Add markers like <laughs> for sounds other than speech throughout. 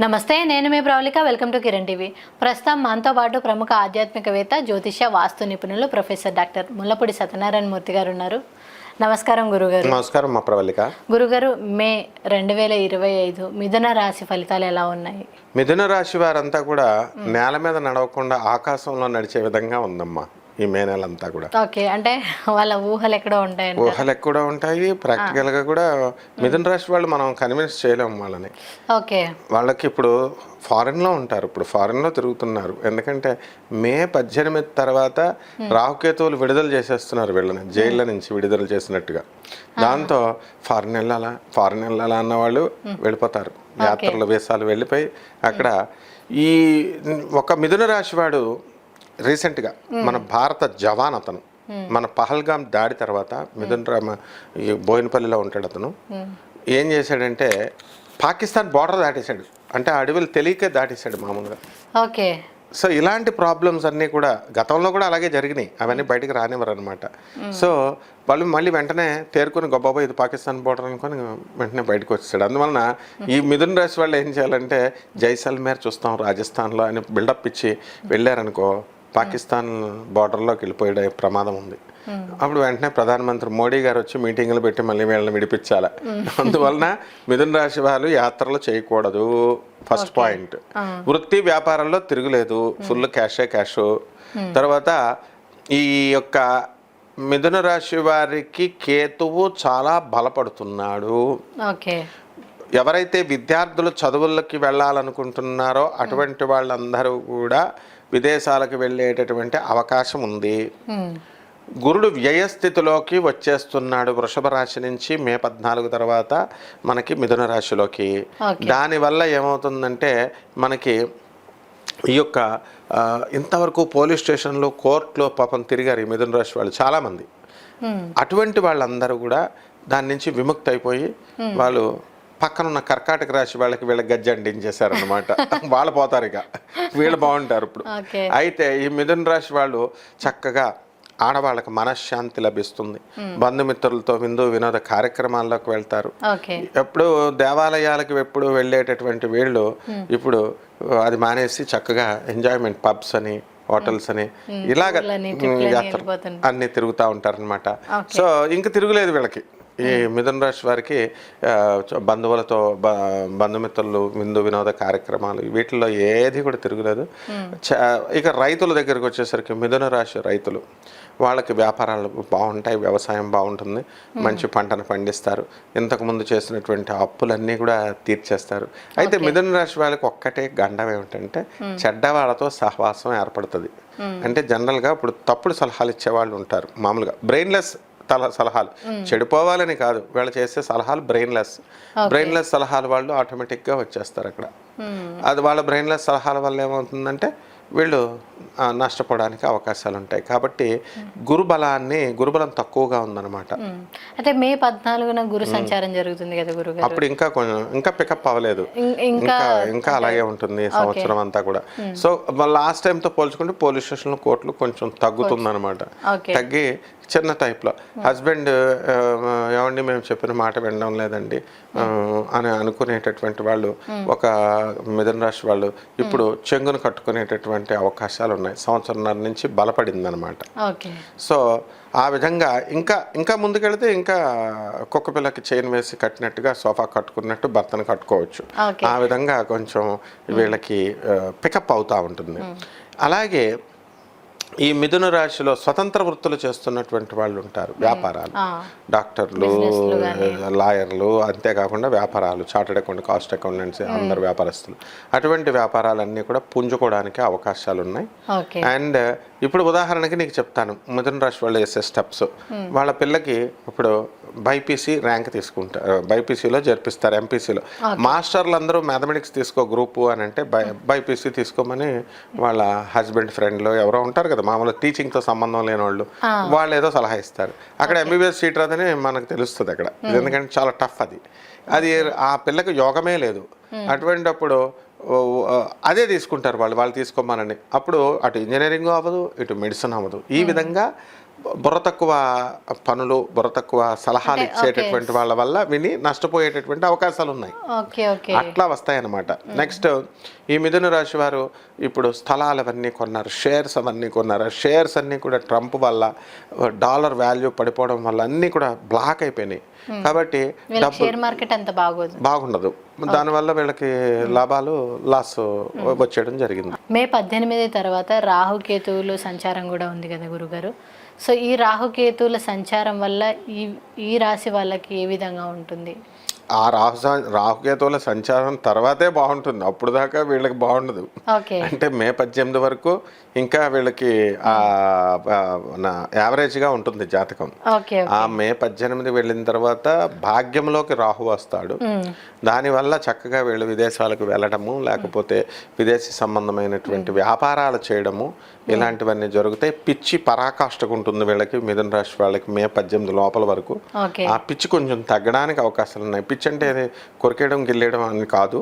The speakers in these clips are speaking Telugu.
నమస్తే నేను మీ Pravalika welcome to Kiran TV. ప్రస్తుతం మనతో పాటు ప్రముఖ ఆధ్యాత్మికవేత్త జ్యోతిష వాస్తు నిపుణులు ప్రొఫెసర్ డాక్టర్ ముల్లపూడి సత్యనారాయణ మూర్తి గారు ఉన్నారు. నమస్కారం గురుగారు. నమస్కారం మా ప్రవళిక. గురుగారు మే రెండు వేల ఇరవై ఐదు మిథున రాశి ఫలితాలు ఎలా ఉన్నాయి? మిథున రాశి వారంతా కూడా నేల మీద నడవకుండా ఆకాశంలో నడిచే విధంగా ఉందమ్మా. ఈ మే నెల అంతా కూడా. ఓకే అంటే వాళ్ళ ఊహలు ఎక్కడో ఉంటాయండి ఊహలు కూడా ఉంటాయి ప్రాక్టికల్గా కూడా మిథున రాశి వాళ్ళు మనం కన్విన్స్ చేయలేము వాళ్ళని. ఓకే. వాళ్ళకి ఇప్పుడు ఫారెన్లో ఉంటారు ఇప్పుడు ఫారెన్లో తిరుగుతున్నారు. ఎందుకంటే మే పద్దెనిమిది తర్వాత రాహుకేతువులు విడుదల చేసేస్తున్నారు వీళ్ళని జైళ్ళ నుంచి విడుదల చేసినట్టుగా. దాంతో ఫారెన్ వెళ్ళాలా ఫారెన్ వెళ్ళాలా అన్న వాళ్ళు వెళ్ళిపోతారు. యాత్రలు వీసాలు వెళ్ళిపోయి అక్కడ ఈ ఒక మిథున రాశి వాడు రీసెంట్గా మన భారత జవాన్ అతను మన పహల్గాం దాడి తర్వాత మిథున్ రామ బోయినపల్లిలో ఉంటాడు అతను. ఏం చేశాడంటే పాకిస్తాన్ బార్డర్ దాటేశాడు. అంటే అడవులు తెలియక దాటేశాడు మామూలుగా. ఓకే. సో ఇలాంటి ప్రాబ్లమ్స్ అన్నీ కూడా గతంలో కూడా అలాగే జరిగినాయి. అవన్నీ బయటికి రానివ్వరు అనమాట సో వాళ్ళు మళ్ళీ వెంటనే తేరుకొని గొప్ప ఇది పాకిస్తాన్ బోర్డర్ అనుకొని వెంటనే బయటకు వచ్చేసాడు. అందువలన ఈ మిథున రాశి వాళ్ళు ఏం చేయాలంటే జైసల్మేర్ చూస్తాం రాజస్థాన్లో అని బిల్డప్ ఇచ్చి వెళ్ళారనుకో పాకిస్తాన్ బార్డర్లోకి వెళ్ళిపోయే ప్రమాదం ఉంది. అప్పుడు వెంటనే ప్రధానమంత్రి మోడీ గారు వచ్చి మీటింగ్లు పెట్టి మళ్ళీ వీళ్ళని విడిపించాలి. అందువలన మిథున రాశి వాళ్ళు యాత్రలు చేయకూడదు. First point. వృత్తి వ్యాపారంలో తిరుగులేదు. ఫుల్ క్యాషే క్యాష్. తర్వాత ఈ యొక్క మిథున రాశి వారికి కేతువు చాలా బలపడుతున్నాడు. ఎవరైతే విద్యార్థులు చదువులకి వెళ్ళాలనుకుంటున్నారో అటువంటి వాళ్ళందరూ కూడా విదేశాలకు వెళ్ళేటటువంటి అవకాశం ఉంది. గురుడు వ్యయస్థితిలోకి వచ్చేస్తున్నాడు వృషభ రాశి నుంచి మే పద్నాలుగు తర్వాత మనకి మిథున రాశిలోకి. దానివల్ల ఏమవుతుందంటే మనకి ఈ యొక్క ఇంతవరకు పోలీస్ స్టేషన్లో కోర్టులో పాపం తిరిగారు ఈ మిథున రాశి వాళ్ళు చాలామంది. అటువంటి వాళ్ళందరూ కూడా దాని నుంచి విముక్తి అయిపోయి వాళ్ళు పక్కన ఉన్న కర్కాటక రాశి వాళ్ళకి వీళ్ళ గజ్జ అంటించేశారనమాట <laughs> వాళ్ళు పోతారు ఇక. వీళ్ళు బాగుంటారు ఇప్పుడు. అయితే ఈ మిథున రాశి వాళ్ళు చక్కగా ఆడవాళ్ళకి మనశ్శాంతి లభిస్తుంది. బంధుమిత్రులతో విందు వినోద కార్యక్రమాల్లోకి వెళ్తారు. ఎప్పుడు దేవాలయాలకు ఎప్పుడు వెళ్ళేటటువంటి వీళ్ళు ఇప్పుడు అది మానేసి చక్కగా ఎంజాయ్మెంట్ పబ్స్ అని హోటల్స్ అని ఇలాగ. అన్ని తిరుగుతూ ఉంటారనమాట సో ఇంక తిరుగులేదు వీళ్ళకి. ఈ మిథున రాశి వారికి బంధువులతో బంధుమిత్రులు విందు వినోద కార్యక్రమాలు వీటిల్లో ఏది కూడా తిరుగులేదు. ఇక రైతుల దగ్గరికి వచ్చేసరికి మిథున రాశి రైతులు వాళ్ళకి వ్యాపారాలు బాగుంటాయి వ్యవసాయం బాగుంటుంది మంచి పంటను పండిస్తారు ఇంతకుముందు చేసినటువంటి అప్పులన్నీ కూడా తీర్చేస్తారు. అయితే మిథున రాశి వాళ్ళకి ఒక్కటే గండం ఏమిటంటే చెడ్డ వాళ్ళతో సహవాసం ఏర్పడుతుంది. అంటే జనరల్గా ఇప్పుడు తప్పుడు సలహాలు ఇచ్చేవాళ్ళు ఉంటారు మామూలుగా బ్రెయిన్లెస్ తల సలహాలు. చెడిపోవాలని కాదు వీళ్ళు చేసే సలహాలు బ్రెయిన్లెస్ బ్రెయిన్లెస్ సలహాలు వాళ్ళు ఆటోమేటిక్గా వచ్చేస్తారు అక్కడ. అది వాళ్ళ బ్రెయిన్లెస్ సలహాల వల్ల ఏమవుతుందంటే వీళ్ళు నష్టపోవడానికి అవకాశాలు ఉంటాయి. కాబట్టి గురుబలాన్ని గురుబలం తక్కువగా ఉందన్నమాట. అంటే మే పద్నాలుగున గురు సంచారం జరుగుతుంది కదా గురుగారు? అప్పుడు ఇంకా కొంచెం ఇంకా పికప్ అవ్వలేదు. ఇంకా ఇంకా అలాగే ఉంటుంది సంవత్సరం అంతా కూడా. సో లాస్ట్ టైంతో పోల్చుకుంటే పోలీస్ స్టేషన్లో కోర్టులు కొంచెం తగ్గుతుంది అనమాట తగ్గి చిన్న టైప్లో. హస్బెండ్ ఏమండి మేము చెప్పిన మాట వినడం లేదండి. అని అనుకునేటటువంటి వాళ్ళు ఒక మిథున రాశి వాళ్ళు ఇప్పుడు చెంగును కట్టుకునేటటువంటి అవకాశాలు ఉన్నాయి. సంవత్సరంన్నర నుంచి బలపడింది అనమాట సో ఆ విధంగా ఇంకా ఇంకా ముందుకెళ్తే ఇంకా కుక్క పిల్లకి చైన్ వేసి కట్టినట్టుగా సోఫా కట్టుకున్నట్టు భర్తను కట్టుకోవచ్చు. ఆ విధంగా కొంచెం వీళ్ళకి పికప్ అవుతూ ఉంటుంది. అలాగే ఈ మిథున రాశిలో స్వతంత్ర వృత్తులు చేస్తున్నటువంటి వాళ్ళు ఉంటారు. వ్యాపారాలు. డాక్టర్లు లాయర్లు అంతేకాకుండా వ్యాపారాలు చార్టెడ్ అకౌంట్ కాస్ట్ అకౌంటెంట్స్ అందరు వ్యాపారస్తులు. అటువంటి వ్యాపారాలన్నీ కూడా పుంజుకోవడానికి అవకాశాలు ఉన్నాయి. అండ్ ఇప్పుడు ఉదాహరణకి నీకు చెప్తాను. మిథున రాశి వాళ్ళు వేసే స్టెప్స్. వాళ్ళ పిల్లకి ఇప్పుడు బైపీసీ ర్యాంక్ తీసుకుంటారు బైపీసీలో జరిపిస్తారు ఎంపీసీలో. మాస్టర్లు అందరూ మ్యాథమెటిక్స్ తీసుకో గ్రూపు అని అంటే బై బైపీసీ తీసుకోమని వాళ్ళ హస్బెండ్ ఫ్రెండ్లు ఎవరో ఉంటారు కదా మామూలు టీచింగ్తో సంబంధం లేని వాళ్ళు వాళ్ళు ఏదో సలహా ఇస్తారు. అక్కడ ఎంబీబీఎస్ సీట్ రాదని మనకు తెలుస్తుంది అక్కడ. ఎందుకంటే చాలా టఫ్ అది. అది ఆ పిల్లకి యోగమే లేదు. అటువంటప్పుడు అదే తీసుకుంటారు వాళ్ళు వాళ్ళు తీసుకోమనండి అప్పుడు అటు ఇంజనీరింగ్ అవ్వదు ఇటు మెడిసిన్ అవ్వదు. ఈ విధంగా బుర్ర తక్కువ పనులు బుర్ర తక్కువ సలహాలు ఇచ్చేటటువంటి వాళ్ళ వల్ల విని నష్టపోయేటటువంటి అవకాశాలు ఉన్నాయి. అట్లా వస్తాయన్నమాట. నెక్స్ట్ ఈ మిథున రాశి వారు ఇప్పుడు స్థలాలు అవన్నీ కొన్నారు షేర్స్ అవన్నీ కొన్నారు. షేర్స్ అన్నీ కూడా ట్రంప్ వల్ల డాలర్ వాల్యూ పడిపోవడం వల్ల అన్నీ కూడా బ్లాక్ అయిపోయినాయి. కాబట్టి షేర్ మార్కెట్ అంత బాగోదు. బాగుండదు. దానివల్ల వీళ్ళకి లాభాలు లాస్ వచ్చేయడం జరిగింది. మే పద్దెనిమిది తర్వాత రాహుకేతువులు సంచారం కూడా ఉంది కదా గురుగారు. సో ఈ రాహుకేతువుల సంచారం వల్ల ఈ ఈ రాశి వాళ్ళకి ఏ విధంగా ఉంటుంది? ఆ రాహు రాహుకేతువుల సంచారం తర్వాతే బాగుంటుంది. అప్పుడు దాకా వీళ్ళకి బాగుండదు. అంటే మే పద్దెనిమిది వరకు ఇంకా వీళ్ళకి ఆ యావరేజ్గా ఉంటుంది జాతకం. ఆ మే పద్దెనిమిది వెళ్ళిన తర్వాత భాగ్యంలోకి రాహు వస్తాడు. దానివల్ల చక్కగా వీళ్ళు విదేశాలకు వెళ్ళడము లేకపోతే విదేశీ సంబంధమైనటువంటి వ్యాపారాలు చేయడము ఇలాంటివన్నీ జరుగుతాయి. పిచ్చి పరాకాష్ఠకు ఉంటుంది వీళ్ళకి మిథున రాశి వాళ్ళకి మే పద్దెనిమిది లోపల వరకు. ఆ పిచ్చి కొంచెం తగ్గడానికి అవకాశాలు ఉన్నాయి పిచ్చి అంటే అది కొరికేయడం గిల్లేయడం అని కాదు.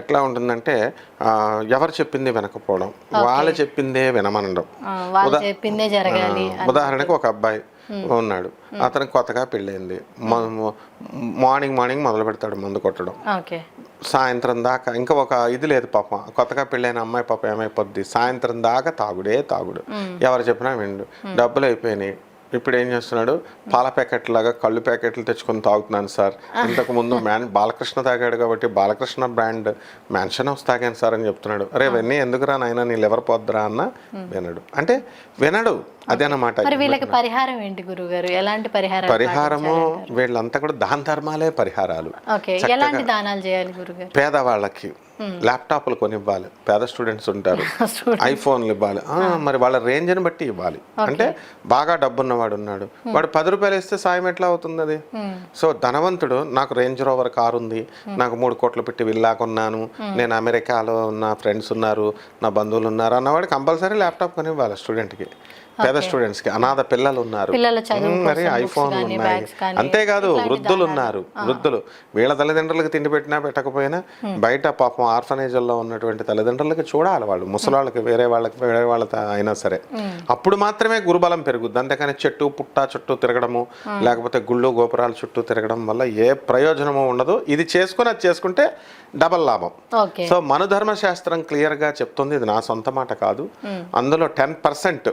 ఎట్లా ఉంటుందంటే ఎవరు చెప్పింది వినకపోవడం. వాళ్ళు చెప్పిందే వినమనడం. ఉదాహరణకు ఒక అబ్బాయి ఉన్నాడు. అతనికి కొత్తగా పెళ్ళైంది. మార్నింగ్ మార్నింగ్ మొదలు పెడతాడు మందు కొట్టడం. సాయంత్రం దాకా ఇంకా ఒక ఇది లేదు పాపం. కొత్తగా పెళ్ళైన అమ్మాయి పాపం ఏమైపోద్ది? సాయంత్రం దాకా తాగుడే తాగుడు. ఎవరు చెప్పినా విండు. డబ్బులు అయిపోయినాయి. ఇప్పుడు ఏం చేస్తున్నాడు? పాల ప్యాకెట్ లాగా కళ్ళు ప్యాకెట్లు తెచ్చుకొని తాగుతున్నాను సార్. ఇంతకు ముందు <laughs> మ్యాన్ బాలకృష్ణ తాగాడు కాబట్టి బాలకృష్ణ బ్రాండ్ మ్యాన్షన్ హౌస్ తాగాను సార్ అని చెప్తున్నాడు. అరే ఇవన్నీ ఎందుకురా నాయన నీ లివర్ పోద్దురా అన్న వినడు. అంటే వినడు. అదేనమాట మరి వీళ్ళకి పరిహారం ఏంటి గురుగారు ఎలాంటి పరిహారం పరిహారము వీళ్ళంతా కూడా దాన ధర్మాలే పరిహారాలు. ఎలాంటి దానాలు చేయాలి గురుగారు పేదవాళ్ళకి ల్యాప్టాప్లు కొనివ్వాలి. పేద స్టూడెంట్స్ ఉంటారు. <laughs> ఐఫోన్లు ఇవ్వాలి. మరి వాళ్ళ రేంజ్ని బట్టి ఇవ్వాలి. అంటే బాగా డబ్బున్నవాడు ఉన్నాడు. వాడు పది రూపాయలు ఇస్తే సాయం ఎట్లా అవుతుంది అది? సో ధనవంతుడు నాకు రేంజ్ రోవర్ కారు ఉంది నాకు మూడు కోట్లు పెట్టి విల్లా కొన్నాను నేను అమెరికాలో నా ఫ్రెండ్స్ ఉన్నారు నా బంధువులు ఉన్నారు అన్నవాడు కంపల్సరీ ల్యాప్టాప్ కొనివ్వాలి స్టూడెంట్కి. పేద స్టూడెంట్స్కి అనాథ పిల్లలు ఉన్నారు. మరి ఐఫోన్ ఉన్నాయి. అంతేకాదు వృద్ధులు ఉన్నారు. వృద్ధులు. వీళ్ళ తల్లిదండ్రులకు తిండి పెట్టినా పెట్టకపోయినా బయట పాపం ఆర్ఫనేజ్ల్లో ఉన్నటువంటి తల్లిదండ్రులకి చూడాలి వాళ్ళు. ముసలాళ్ళకి వేరే వాళ్ళకి వేరే వాళ్ళ అయినా సరే. అప్పుడు మాత్రమే గురుబలం పెరుగుద్ది. అంతేకాని చెట్టు పుట్ట చుట్టూ తిరగడము లేకపోతే గుళ్ళు గోపురాల చుట్టూ తిరగడం వల్ల ఏ ప్రయోజనము ఉండదు. ఇది చేసుకుని అది చేసుకుంటే డబల్ లాభం. సో మనుధర్మ శాస్త్రం క్లియర్గా చెప్తుంది. ఇది నా సొంత మాట కాదు. అందులో టెన్ పర్సెంట్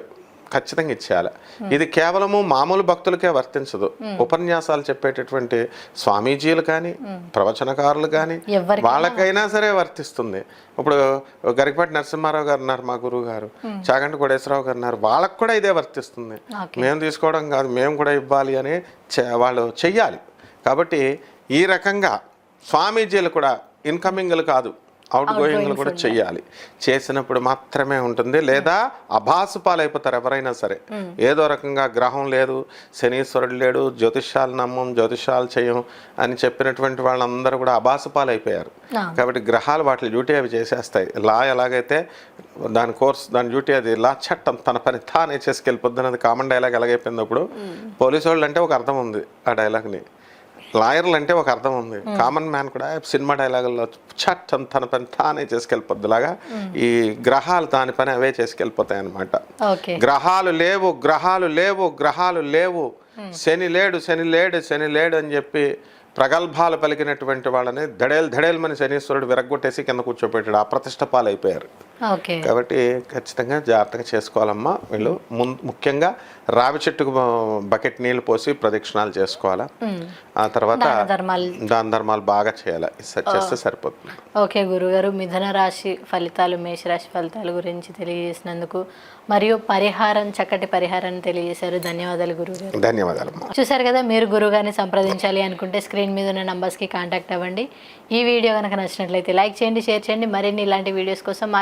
ఖచ్చితంగా ఇచ్చేయాలి. ఇది కేవలము మామూలు భక్తులకే వర్తించదు. ఉపన్యాసాలు చెప్పేటటువంటి స్వామీజీలు కానీ ప్రవచనకారులు కానీ వాళ్ళకైనా సరే వర్తిస్తుంది. ఇప్పుడు గరికపాటి నరసింహారావు గారు ఉన్నారు మా గురువు గారు. చాగంటి కోటేశ్వరరావు గారు ఉన్నారు. వాళ్ళకు కూడా ఇదే వర్తిస్తుంది. మేము తీసుకోవడం కాదు మేము కూడా ఇవ్వాలి అని వాళ్ళు చెయ్యాలి. కాబట్టి ఈ రకంగా స్వామీజీలు కూడా ఇన్కమింగ్లు కాదు. అవుట్ గోయింగ్లు కూడా చెయ్యాలి. చేసినప్పుడు మాత్రమే ఉంటుంది లేదా అభాసు పాలైపోతారు ఎవరైనా సరే. ఏదో రకంగా గ్రహం లేదు శనీశ్వరుడు లేడు జ్యోతిష్యాలు నమ్మం జ్యోతిష్యాలు చేయం అని చెప్పినటువంటి వాళ్ళందరూ కూడా అభాసు పాలైపోయారు. ఆ. కాబట్టి గ్రహాలు వాటి డ్యూటీ అవి చేసేస్తాయి. లా ఎలాగైతే దాని కోర్స్ దాని డ్యూటీ అది లా చట్టం తన పని తానే చేసుకెళ్ళిపోద్ది అన్నది కామన్ డైలాగ్ ఎలాగైపోయింది అప్పుడు పోలీసు వాళ్ళు అంటే ఒక అర్థం ఉంది ఆ డైలాగ్ని. లాయర్లు అంటే ఒక అర్థం ఉంది. కామన్ మ్యాన్ కూడా సినిమా డైలాగుల్లో చట్టం తన పని తానే చేసుకెళ్ళిపోద్ది. లాగా ఈ గ్రహాలు దాని పని అవే చేసుకెళ్ళిపోతాయి అనమాట గ్రహాలు లేవు గ్రహాలు లేవు గ్రహాలు లేవు. శని లేడు శని లేడు శని లేడు అని చెప్పి ప్రగల్భాలు పలికినటువంటి వాళ్ళని దడేలు దడేలమని శనీశ్వరుడు విరగ్గొట్టేసి కింద కూర్చోపెట్టాడు అప్రతిష్ట పాలైపోయారు. కాబట్టి ఖచ్చితంగా జాగ్రత్తగా చేసుకోవాలమ్మా వీళ్ళు. ముఖ్యంగా రావి చెట్టుకు బకెట్ నీళ్ళు పోసి ప్రదక్షిణాలు చేసుకోవాలా? ఆ తర్వాత దాన ధర్మాలు. బాగా చేయాలి? చేస్తే సరిపోతుంది. ఓకే గురుగారు మిథున రాశి ఫలితాలు మేషరాశి ఫలితాల గురించి తెలియజేసినందుకు మరియు పరిహారం చక్కటి పరిహారాన్ని తెలియజేశారు. ధన్యవాదాలు గురుగారు. ధన్యవాదాలమ్మా. చూసారు కదా మీరు గురుగారిని సంప్రదించాలి అనుకుంటే స్క్రీన్ మీద ఉన్న నంబర్స్కి కాంటాక్ట్ అవ్వండి. ఈ వీడియో కనుక నచ్చినట్లయితే లైక్ చేయండి షేర్ చేయండి. మరిన్ని ఇలాంటి వీడియోస్ కోసం మా